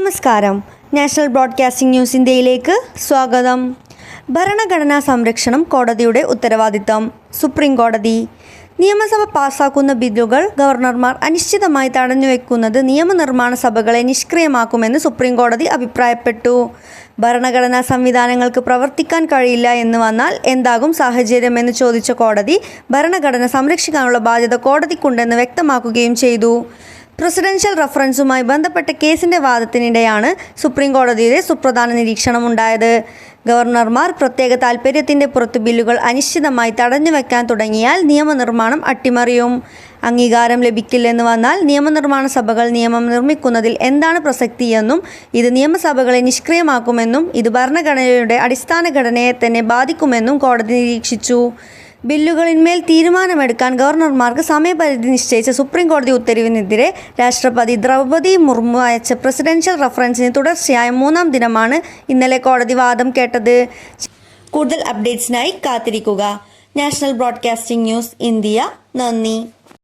നമസ്കാരം. National broadcasting news ഇന്ത്യയിലേക്ക് സ്വാഗതം. ഭരണഘടനാ സംരക്ഷണം കോടതിയുടെ ഉത്തരവാദിത്തം. സുപ്രീം കോടതി. നിയമസഭ പാസാക്കുന്ന ബില്ലുകൾ ഗവർണർമാർ അനിശ്ചിതമായി തടഞ്ഞുവെക്കുന്നത് നിയമനിർമ്മാണ സഭകളെ നിഷ്ക്രിയമാക്കുമെന്ന് സുപ്രീം കോടതി അഭിപ്രായപ്പെട്ടു. ഭരണഘടനാ സംവിധാനങ്ങൾക്ക് പ്രവർത്തിക്കാൻ കഴിയില്ല എന്ന് വന്നാൽ എന്താകും സാഹചര്യമെന്ന് ചോദിച്ച കോടതി ഭരണഘടന സംരക്ഷിക്കാനുള്ള ബാധ്യത കോടതിക്കുണ്ടെന്ന് വ്യക്തമാക്കുകയും ചെയ്തു. പ്രസിഡൻഷ്യൽ റഫറൻസുമായി ബന്ധപ്പെട്ട കേസിന്റെ വാദത്തിനിടെയാണ് സുപ്രീം കോടതിയുടെ സുപ്രധാന നിരീക്ഷണമുണ്ടായത്. ഗവർണർമാർ പ്രത്യേക താൽപ്പര്യത്തിന്റെ പുറത്ത് ബില്ലുകൾ അനിശ്ചിതമായി തടഞ്ഞുവെക്കാൻ തുടങ്ങിയാൽ നിയമനിർമ്മാണം അട്ടിമറിയും. അംഗീകാരം ലഭിക്കില്ലെന്ന് വന്നാൽ നിയമനിർമ്മാണ സഭകൾ നിയമം നിർമ്മിക്കുന്നതിൽ എന്താണ് പ്രസക്തിയെന്നും ഇത് നിയമസഭകളെ നിഷ്ക്രിയമാക്കുമെന്നും ഇത് ഭരണഘടനയുടെ അടിസ്ഥാന ഘടനയെ തന്നെ ബാധിക്കുമെന്നും കോടതി നിരീക്ഷിച്ചു. ബില്ലുകളിന്മേൽ തീരുമാനമെടുക്കാൻ ഗവർണർമാർക്ക് സമയപരിധി നിശ്ചയിച്ച സുപ്രീം കോടതി ഉത്തരവിനെതിരെ രാഷ്ട്രപതി ദ്രൗപദി മുർമു അയച്ച പ്രസിഡൻഷ്യൽ റഫറൻസിന് തുടർച്ചയായ മൂന്നാം ദിനമാണ് ഇന്നലെ കോടതി വാദം കേട്ടത്. കൂടുതൽ അപ്ഡേറ്റ്സിനായി കാത്തിരിക്കുക. National broadcasting news India. നന്ദി.